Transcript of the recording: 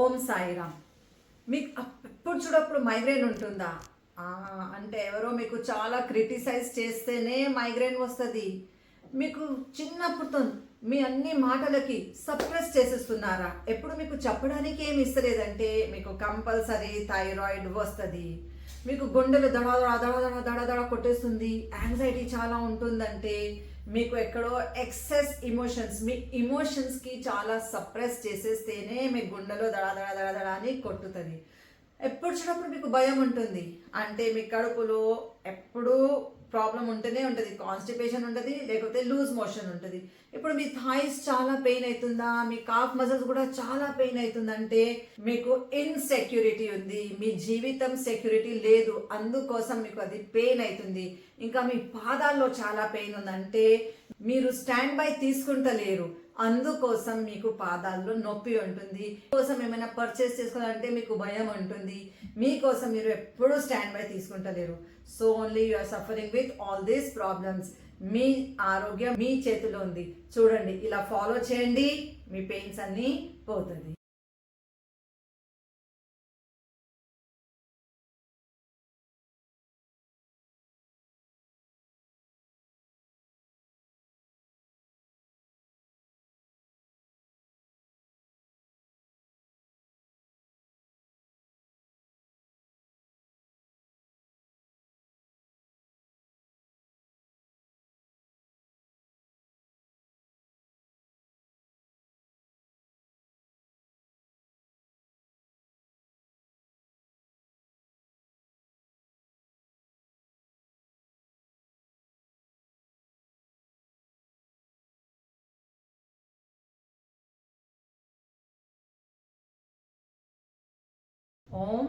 ఓం సాయిరామ్. మీకు అప్పుడు చూడప్పుడు మైగ్రేన్ ఉంటుందా? అంటే ఎవరో మీకు చాలా క్రిటిసైజ్ చేస్తేనే మైగ్రేన్ వస్తుంది. మీకు చిన్నప్పుడు మీ అన్ని మాటలకి సప్రెస్ చేసేస్తున్నారా? ఎప్పుడు మీకు చెప్పడానికి ఏమి ఇస్తలేదంటే మీకు కంపల్సరీ థైరాయిడ్ వస్తుంది. మీకు గుండెలు దడ దడ దడ దడ దడ కొట్టేస్తుంది యాంగ్జైటీ చాలా ఉంటుందంటే మీకు ఎక్కడో ఎక్సెస్ ఇమోషన్స్ మీ ఇమోషన్స్కి చాలా సప్రెస్ చేసేస్తేనే మీ గుండెలో దడ దడ దడ దడ అని కొట్టుతుంది. ఎప్పుడు చూడప్పుడు మీకు భయం ఉంటుంది అంటే మీ కడుపులో ఎప్పుడూ ప్రాబ్లం ఉంటూనే ఉంటుంది కాన్స్టిపేషన్ ఉంటుంది లేకపోతే లూజ్ మోషన్ ఉంటుంది. ఇప్పుడు మీ థాయిస్ చాలా పెయిన్ అవుతుందా మీ కాఫ్ మజిల్స్ కూడా చాలా పెయిన్ అవుతుందంటే మీకు ఇన్సెక్యూరిటీ ఉంది మీ జీవితం సెక్యూరిటీ లేదు అందుకోసం మీకు అది పెయిన్ అవుతుంది. ఇంకా మీ పాదాల్లో చాలా పెయిన్ ఉందంటే మీరు స్టాండ్ బై తీసుకుంటలేరు. అందుకోసం మీకు పాదాల్లో నొప్పి ఉంటుంది. కోసం ఏమైనా పర్చేస్ చేసుకోవాలంటే మీకు భయం ఉంటుంది. మీకోసం మీరు ఎప్పుడూ stand by తీసుకుంటలేరు. So only you are suffering with all these problems మీ ఆరోగ్యం మీ చేతిలో ఉంది. చూడండి ఇలా ఫాలో చేయండి. మీ పెయిన్స్ అన్నీ పోతుంది. ఓం